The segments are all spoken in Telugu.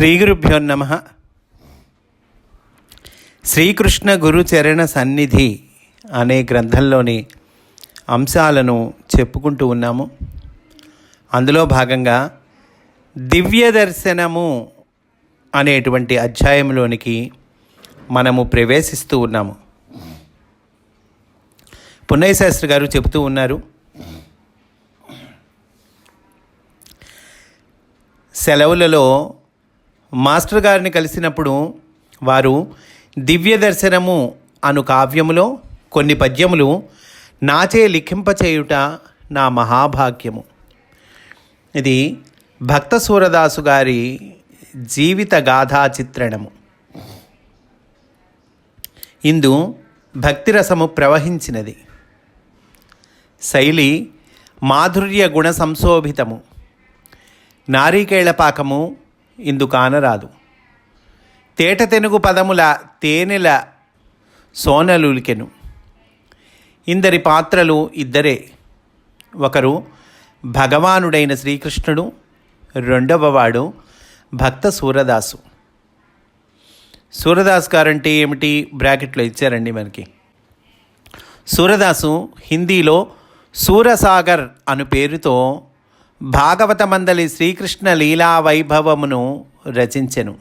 శ్రీగురుభ్యో నమ. శ్రీకృష్ణ గురుచరణ సన్నిధి అనే గ్రంథంలోని అంశాలను చెప్పుకుంటూ ఉన్నాము. అందులో భాగంగా దివ్య దర్శనము అనేటువంటి అధ్యాయంలోనికి మనము ప్రవేశిస్తూ ఉన్నాము. పున్నయ్య శాస్త్రి గారు చెబుతూ ఉన్నారు. సెలవులలో మాస్టర్ గారిని కలిసినప్పుడు వారు దివ్య దర్శనము అను కావ్యములో కొన్ని పద్యములు నాచే లిఖింపచేయుట నా మహాభాగ్యము. ఇది భక్త సూరదాసు గారి జీవిత గాథా చిత్రణము. ఇందు భక్తిరసము ప్రవహించినది. శైలి మాధుర్య గుణ సంశోభితము. నారీకేళపాకము ఇందుకానరాదు కానరాదు తేట తెనుగు పదముల తేనెల సోనలులికెను. ఇందరి పాత్రలు ఇద్దరే. ఒకరు భగవానుడైన శ్రీకృష్ణుడు రెండవవాడు భక్త సూరదాసు. సూరదాస్ గారంటే ఏమిటి? బ్రాకెట్లో ఇచ్చారండి మనకి. సూరదాసు హిందీలో సూరసాగర్ అను పేరుతో భాగవత మందలి శ్రీకృష్ణ లీలా వైభవమును రచించెను.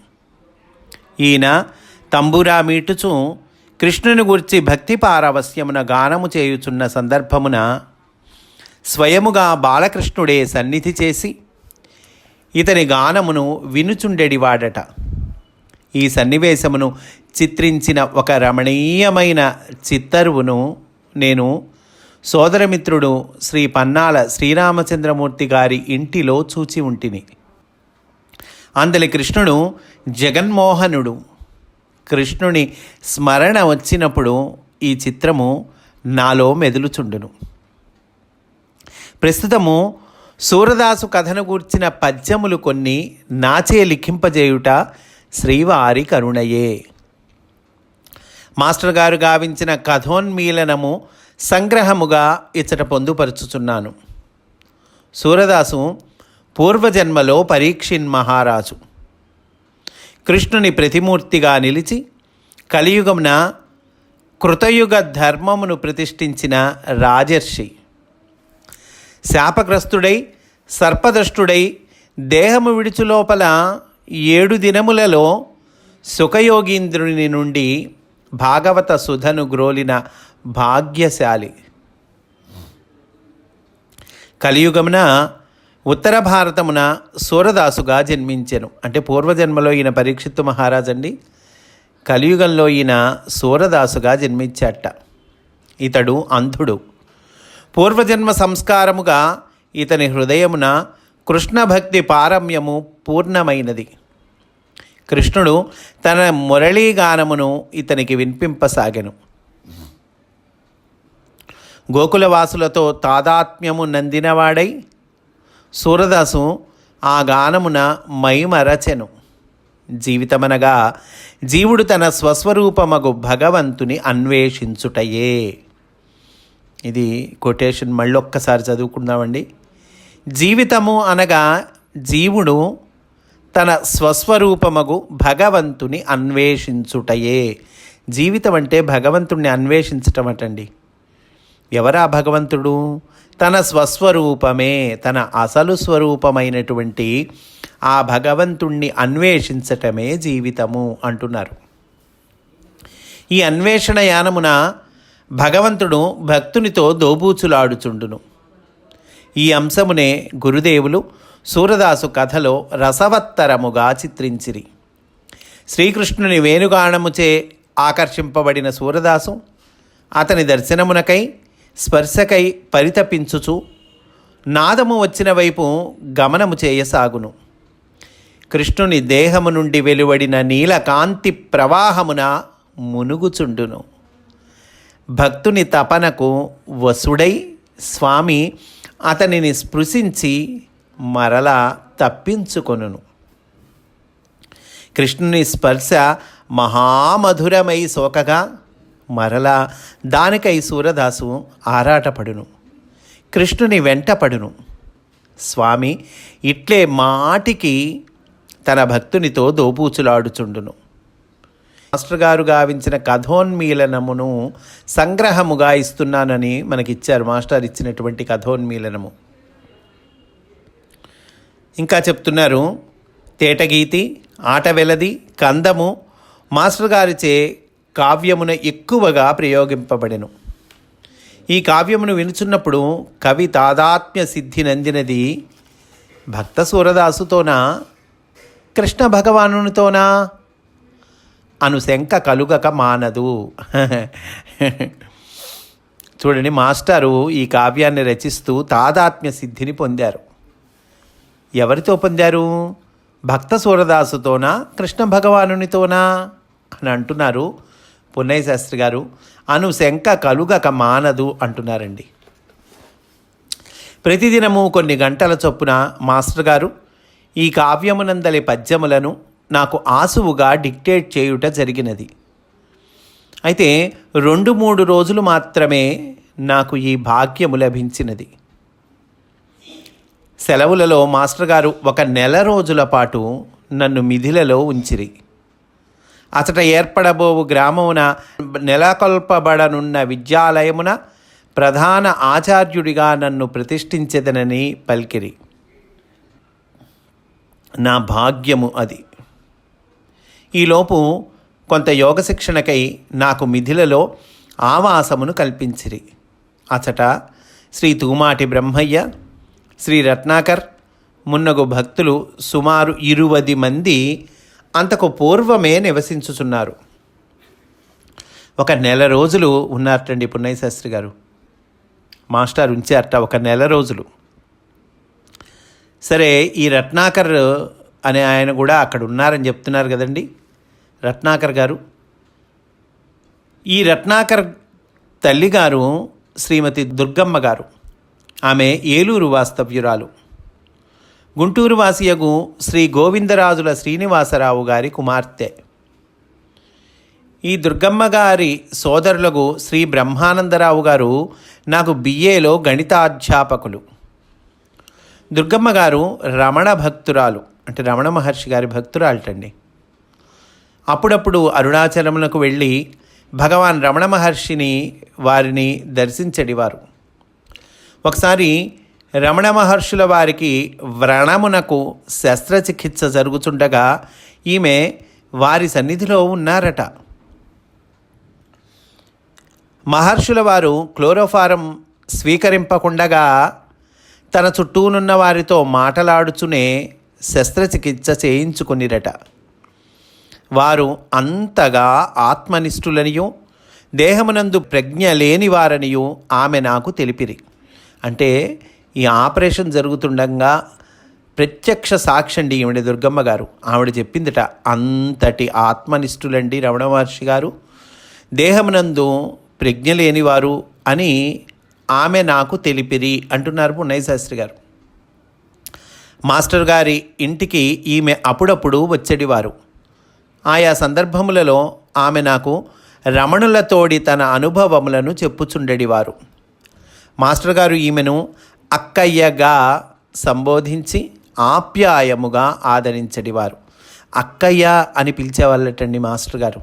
ఈయన తంబురా మీటుచు కృష్ణుని గురించి భక్తి పారవస్యమున గానము చేయుచున్న సందర్భమున స్వయముగా బాలకృష్ణుడే సన్నిధి చేసి ఇతని గానమును వినుచుండెడివాడట. ఈ సన్నివేశమును చిత్రించిన ఒక రమణీయమైన చిత్తరువును నేను సోదరమిత్రుడు శ్రీ పన్నాల శ్రీరామచంద్రమూర్తి గారి ఇంటిలో చూచి ఉంటిని. అందలి కృష్ణుడు జగన్మోహనుడు. కృష్ణుని స్మరణ వచ్చినప్పుడు ఈ చిత్రము నాలో మెదులుచుండును. ప్రస్తుతము సూరదాసు కథను గూర్చిన పద్యములు కొన్ని నాచే లిఖింపజేయుట శ్రీవారి కరుణయే. మాస్టర్ గారు గావించిన కథోన్మీలనము సంగ్రహముగా ఇచ్చట పొందుపరుచుచున్నాను. సూరదాసు పూర్వజన్మలో పరీక్షిన్ మహారాజు. కృష్ణుని ప్రతిమూర్తిగా నిలిచి కలియుగమున కృతయుగ ధర్మమును ప్రతిష్ఠించిన రాజర్షి. శాపగ్రస్తుడై సర్పదష్టుడై దేహము విడుచులోపల ఏడు దినములలో సుఖయోగీంద్రుని నుండి భాగవత సుధను గ్రోలిన భాగ్యశాలి. కలియుగమున ఉత్తర భారతమున సూరదాసుగా జన్మించెను. అంటే పూర్వజన్మలో ఈయన పరీక్షిత్తు మహారాజ్ అండి కలియుగంలో ఈయన సూరదాసుగా జన్మించాట. ఇతడు అంధుడు. పూర్వజన్మ సంస్కారముగా ఇతని హృదయమున కృష్ణ భక్తి పారమ్యము పూర్ణమైనది. కృష్ణుడు తన మురళీగానమును ఇతనికి వినిపింపసాగెను. గోకులవాసులతో తాదాత్మ్యము నందినవాడై సూరదాసు ఆ గానమున మైమరచెను. జీవితమనగా జీవుడు తన స్వస్వరూపమగు భగవంతుని అన్వేషించుటయే. ఇది కొటేషన్ మళ్ళొక్కసారి చదువుకుందామండి. జీవితము అనగా జీవుడు తన స్వస్వరూపమగు భగవంతుని అన్వేషించుటయే. జీవితం అంటే భగవంతుణ్ణి అన్వేషించటం అటండి ఎవరా భగవంతుడు? తన స్వస్వరూపమే తన అసలు స్వరూపమైనటువంటి ఆ భగవంతుణ్ణి అన్వేషించటమే జీవితము అంటున్నారు. ఈ అన్వేషణ యానమున భగవంతుడు భక్తునితో దోబూచులాడుచుండును. ఈ అంశమునే గురుదేవులు సూరదాసు కథలో రసవత్తరముగా చిత్రించిరి. శ్రీకృష్ణుని వేణుగాణముచే ఆకర్షింపబడిన సూరదాసు అతని దర్శనమునకై స్పర్శకై పరితపించుచు నాదము వచ్చిన వైపు గమనము చేయసాగును. కృష్ణుని దేహము నుండి వెలువడిన నీలకాంతి ప్రవాహమున మునుగుచుండును. భక్తుని తపనకు వసుడై స్వామి అతనిని స్పృశించి మరలా తప్పించుకొనును. కృష్ణుని స్పర్శ మహామధురమై సోకగా మరలా దానికై సూరదాసు ఆరాటపడును. కృష్ణుని వెంటపడును. స్వామి ఇట్లే మాటికి తన భక్తునితో దోపూచులాడుచుండును మాస్టర్ గారు గావించిన కథోన్మీలనమును సంగ్రహముగా ఇస్తున్నానని మనకిచ్చారు మాస్టర్ ఇచ్చినటువంటి కథోన్మీలనము. ఇంకా చెప్తున్నారు తేటగీతి ఆట వెలది కందము మాస్టర్ గారిచే కావ్యమున ఎక్కువగా ప్రయోగింపబడెను. ఈ కావ్యమును వినుచున్నప్పుడు కవి తాదాత్మ్య సిద్ధి నందినది భక్త సూరదాసుతోనా కృష్ణ భగవానునితోనా? అను శంక కలుగక మానదు. చూడండి మాస్టారు ఈ కావ్యాన్ని రచిస్తూ తాదాత్మ్య సిద్ధిని పొందారు. ఎవరితో పొందారు? భక్త సూరదాసుతోనా కృష్ణ భగవానునితోనా? అని అంటున్నారు పున్నయ్య శాస్త్రి గారు అను శంక కలుగక మానదు అంటున్నారండి. ప్రతిదినము కొన్ని గంటల చొప్పున మాస్టర్ గారు ఈ కావ్యమునందలి పద్యములను నాకు ఆసువుగా డిక్టేట్ చేయుట జరిగినది. అయితే రెండు మూడు రోజులు మాత్రమే నాకు ఈ భాగ్యము లభించినది. సెలవులలో మాస్టర్ గారు ఒక నెల రోజుల పాటు నన్ను మిథిలలో ఉంచిరి. అతట ఏర్పడబోవు గ్రామమున నెలకొల్పబడనున్న విద్యాలయమున ప్రధాన ఆచార్యుడిగా నన్ను ప్రతిష్ఠించదనని పలికిరి. నా భాగ్యము అది. ఈలోపు కొంత యోగ శిక్షణకై నాకు మిథిలలో ఆవాసమును కల్పించిరి. అచట శ్రీ తూమాటి బ్రహ్మయ్య శ్రీ రత్నాకర్ మున్నగు భక్తులు సుమారు ఇరువది మంది అంతకు పూర్వమే నివసించుచున్నారు. ఒక నెల రోజులు ఉన్నారటండి పున్నయ్య శాస్త్రి గారు. మాస్టర్ ఉంచారట ఒక నెల రోజులు. సరే ఈ రత్నాకర్ అనే ఆయన కూడా అక్కడ ఉన్నారని చెప్తున్నారు కదండి. రత్నాకర్ గారు. ఈ రత్నాకర్ తల్లిగారు శ్రీమతి దుర్గమ్మ గారు. ఆమె ఏలూరు వాస్తవ్యురాలు. గుంటూరు వాసియగు శ్రీ గోవిందరాజుల శ్రీనివాసరావు గారి కుమార్తె. ఈ దుర్గమ్మ గారి సోదరులకు శ్రీ బ్రహ్మానందరావు గారు నాకు బిఏలో గణితాధ్యాపకులు. దుర్గమ్మ గారు రమణ భక్తురాలు అంటే రమణ మహర్షి గారి భక్తురాలటండి. అప్పుడప్పుడు అరుణాచలములకు వెళ్ళి భగవాన్ రమణ మహర్షిని వారిని దర్శించడివారు. ఒకసారి రమణ మహర్షుల వారికి వ్రణమునకు శస్త్రచికిత్స జరుగుతుండగా ఈమె వారి సన్నిధిలో ఉన్నారట. మహర్షుల వారు క్లోరోఫారం స్వీకరింపకుండగా తన చుట్టూనున్న వారితో మాటలాడుచునే శస్త్రచికిత్స చేయించుకునిరట. వారు అంతగా ఆత్మనిష్ఠులనియు దేహమునందు ప్రజ్ఞ లేనివారనియు ఆమె నాకు తెలిపిరి. అంటే ఈ ఆపరేషన్ జరుగుతుండగా ప్రత్యక్ష సాక్షండి ఈవిడ దుర్గమ్మ గారు. ఆవిడ చెప్పిందిట అంతటి ఆత్మనిష్ఠులండి రమణ మహర్షి గారు. దేహమునందు ప్రజ్ఞ లేనివారు అని ఆమె నాకు తెలిపిరి అంటున్నారు పున్నయ్య శాస్త్రి గారు. మాస్టర్ గారి ఇంటికి ఈమె అప్పుడప్పుడు వచ్చేడివారు ఆయా సందర్భములలో ఆమె నాకు రమణులతోడి తన అనుభవములను చెప్పుచుండెడివారు మాస్టర్ గారు ఈమెను అక్కయ్యగా సంబోధించి ఆప్యాయముగా ఆదరించడివారు అక్కయ్య అని పిలిచేవాళ్ళటండి మాస్టర్ గారు.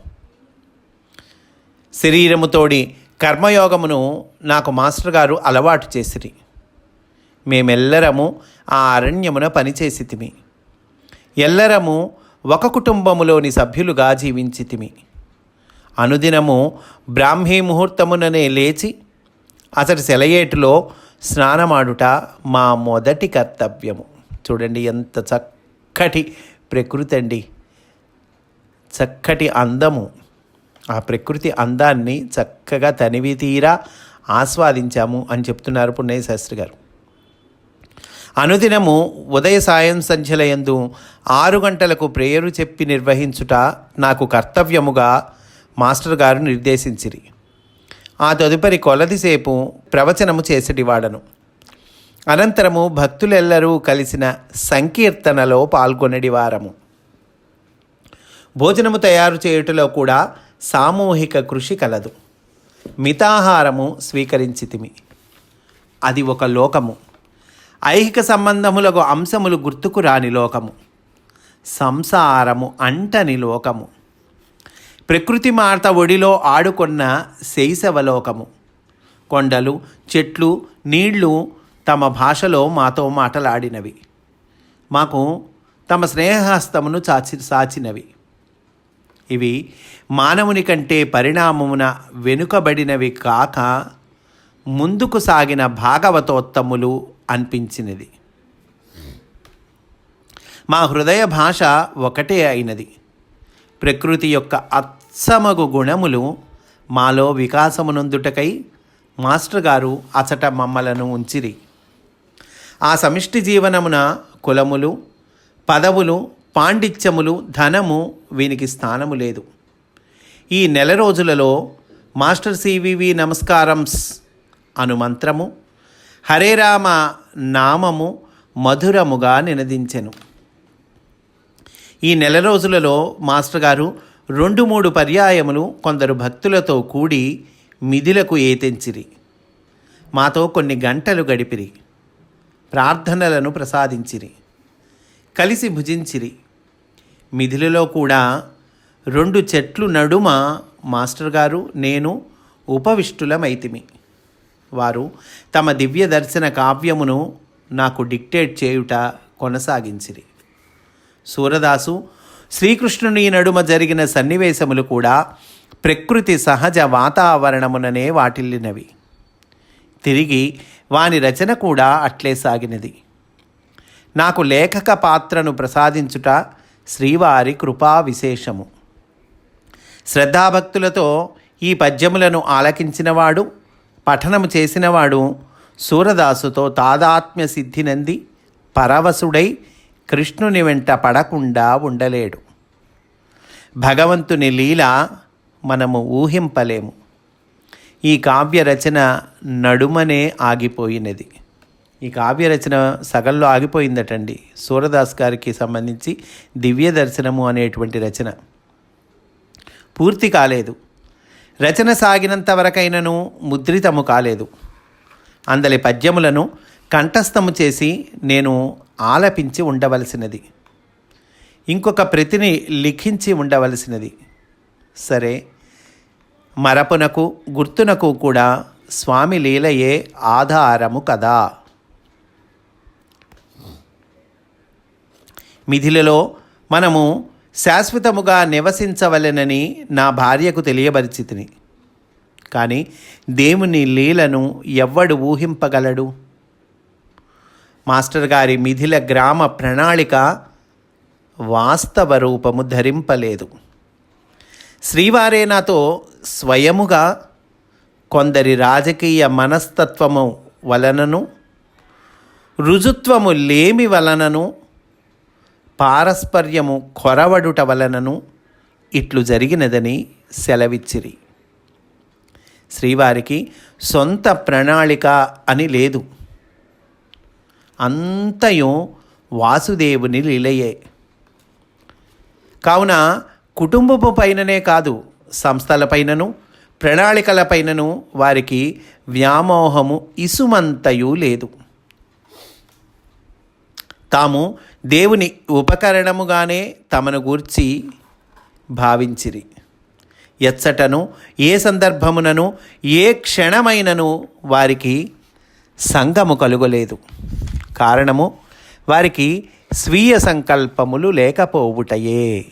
శరీరముతోడి కర్మయోగమును నాకు మాస్టర్ గారు అలవాటు చేసిరి. మేమెల్లరము ఆ అరణ్యమున పనిచేసితిమి. ఎల్లరము ఒక కుటుంబములోని సభ్యులుగా జీవించితిమి. అనుదినము బ్రాహ్మీ ముహూర్తముననే లేచి అతడి సెలయేటులో స్నానమాడుట మా మొదటి కర్తవ్యము. చూడండి ఎంత చక్కటి ప్రకృతి అండి చక్కటి అందము. ఆ ప్రకృతి అందాన్ని చక్కగా తనివి తీరా ఆస్వాదించాము అని చెప్తున్నారు పున్నయ్య శాస్త్రి గారు. అనుదినము ఉదయ సాయం సంచలయందు ఆరు గంటలకు ప్రేయరు చెప్పి నిర్వహించుట నాకు కర్తవ్యముగా మాస్టర్ గారు నిర్దేశించిరి. ఆ తదుపరి కొలదిసేపు ప్రవచనము చేసటివాడను. అనంతరము భక్తులెల్లరూ కలిసిన సంకీర్తనలో పాల్గొనడివారము. భోజనము తయారు చేయుటలో కూడా సామూహిక కృషి కలదు. మితాహారము స్వీకరించితిమి. అది ఒక లోకము. ఐహిక సంబంధములకు అంశములు గుర్తుకు రాని లోకము. సంసారము అంటని లోకము. ప్రకృతి మార్త ఒడిలో ఆడుకున్న శైశవలోకము. కొండలు చెట్లు నీళ్ళు తమ భాషలో మాతో మాటలాడినవి. మాకు తమ స్నేహహస్తమును చాచి సాచినవి. ఇవి మానవుని కంటే పరిణామమున వెనుకబడినవి కాక ముందుకు సాగిన భాగవతోత్తములు అనిపించినది. మా హృదయ భాష ఒకటే అయినది. ప్రకృతి యొక్క అత్సమగు గుణములు మాలో వికాసమునందుటకై మాస్టర్ గారు అచట మమ్మలను ఉంచిరి. ఆ సమిష్టి జీవనమున కులములు పదవులు పాండిత్యములు ధనము వీనికి స్థానము లేదు. ఈ నెల రోజులలో మాస్టర్ సివివి నమస్కారంస్ అను మంత్రము హరే రామ నామము మధురముగా నినదించెను. ఈ నెల రోజులలో మాస్టర్ గారు రెండు మూడు పర్యాయములు కొందరు భక్తులతో కూడి మిథిలకు ఏతెంచిరి. మాతో కొన్ని గంటలు గడిపిరి. ప్రార్థనలను ప్రసాదించిరి. కలిసి భుజించిరి. మిథిలలో కూడా రెండు చెట్లు నడుమ మాస్టర్ గారు నేను ఉపవిష్టులమైతిమి. వారు తమ దివ్య దర్శన కావ్యమును నాకు డిక్టేట్ చేయుట కొనసాగించిరి. సూరదాసు శ్రీకృష్ణుని నడుమ జరిగిన సన్నివేశములు కూడా ప్రకృతి సహజ వాతావరణముననే వాటిల్లినవి. తిరిగి వాని రచన కూడా అట్లే సాగినది. నాకు లేఖక పాత్రను ప్రసాదించుట శ్రీవారి కృపా విశేషము. శ్రద్ధాభక్తులతో ఈ పద్యములను ఆలకించినవాడు పఠనము చేసినవాడు సూరదాసుతో తాదాత్మ్య సిద్ధినంది పరవశుడై కృష్ణుని వెంట పడకుండా ఉండలేడు. భగవంతుని లీల మనము ఊహింపలేము. ఈ కావ్య రచన నడుమనే ఆగిపోయినది. ఈ కావ్య రచన సగంలో ఆగిపోయిందటండి. సూరదాస్ గారికి సంబంధించి దివ్య దర్శనము అనేటువంటి రచన. పూర్తి కాలేదు. రచన సాగినంత వరకైనను ముద్రితము కాలేదు. అందలి పద్యములను కంఠస్థము చేసి నేను ఆలపించి ఉండవలసినది. ఇంకొక ప్రతిని లిఖించి ఉండవలసినది. సరే మరపునకు గుర్తునకు కూడా స్వామి లీలయే ఆధారము కదా. మిథిలలో మనము శాశ్వతముగా నివసించవలెనని నా భార్యకు తెలియబరిచితిని. కానీ దేవుని లీలను ఎవ్వడు ఊహింపగలడు? మాస్టర్ గారి మిథిల గ్రామ ప్రణాళిక వాస్తవ రూపము ధరింపలేదు. శ్రీవారే నాతో స్వయముగా కొందరి రాజకీయ మనస్తత్వము వలనను రుజుత్వము లేమి వలనను పారస్పర్యము కొరవడుట వలనను ఇట్లు జరిగినదని సెలవిచ్చిరి. శ్రీవారికి సొంత ప్రణాళిక అని లేదు. అంతయం వాసుదేవుని లీలయే. కావున కుటుంబపు పైననే కాదు సంస్థలపైనను ప్రణాళికలపైనను వారికి వ్యామోహము ఇసుమంతయు లేదు. తాము దేవుని ఉపకరణముగానే తమను గూర్చి భావించిరి. ఎచ్చటను ఏ సందర్భమునను ఏ క్షణమైనను వారికి సంగము కలుగలేదు. కారణము వారికి స్వీయ సంకల్పములు లేకపోవుటయే.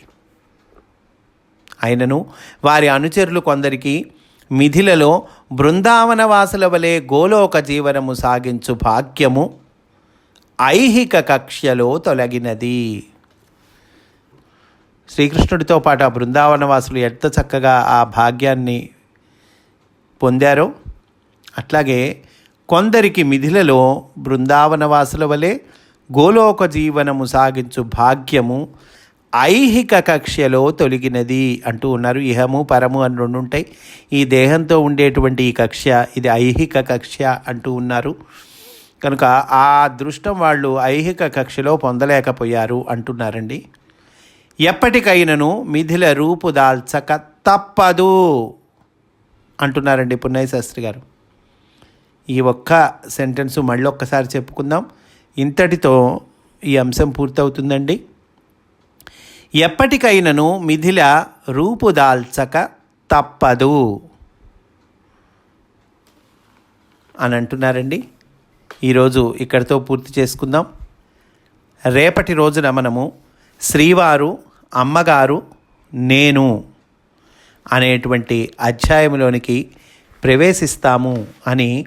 అయినను వారి అనుచరులు కొందరికి మిథిలలో బృందావనవాసుల వలె గోలోక జీవనము సాగించు భాగ్యము ఐహిక కక్ష్యలో తొలగినది. శ్రీకృష్ణుడితో పాటు ఆ బృందావనవాసులు ఎంత చక్కగా ఆ భాగ్యాన్ని పొందారో అట్లాగే కొందరికి మిథిలలో బృందావనవాసుల వలె గోలోక జీవనము సాగించు భాగ్యము ఐహిక కక్ష్యలో తొలగినది అంటూ ఉన్నారు. ఇహము పరము అని రెండు ఉంటాయి. ఈ దేహంతో ఉండేటువంటి ఈ కక్ష్య ఇది ఐహిక కక్ష్య అంటూ ఉన్నారు. కనుక ఆ దృష్టం వాళ్ళు ఐహిక కక్షలో పొందలేకపోయారు అంటున్నారండి. ఎప్పటికైనను మిథిల రూపు దాల్చక తప్పదు అంటున్నారండి పున్నయ్య శాస్త్రి గారు. ఈ ఒక్క సెంటెన్స్ మళ్ళీ ఒక్కసారి చెప్పుకుందాం. ఇంతటితో ఈ అంశం పూర్తవుతుందండి. ఎప్పటికైనను మిథిల రూపుదాల్చక తప్పదు అని అంటున్నారండి. ఈరోజు ఇక్కడితో పూర్తి చేసుకుందాం. రేపటి రోజున మనము శ్రీవారు అమ్మగారు నేను అనేటువంటి అధ్యాయంలోనికి ప్రవేశిస్తాము అని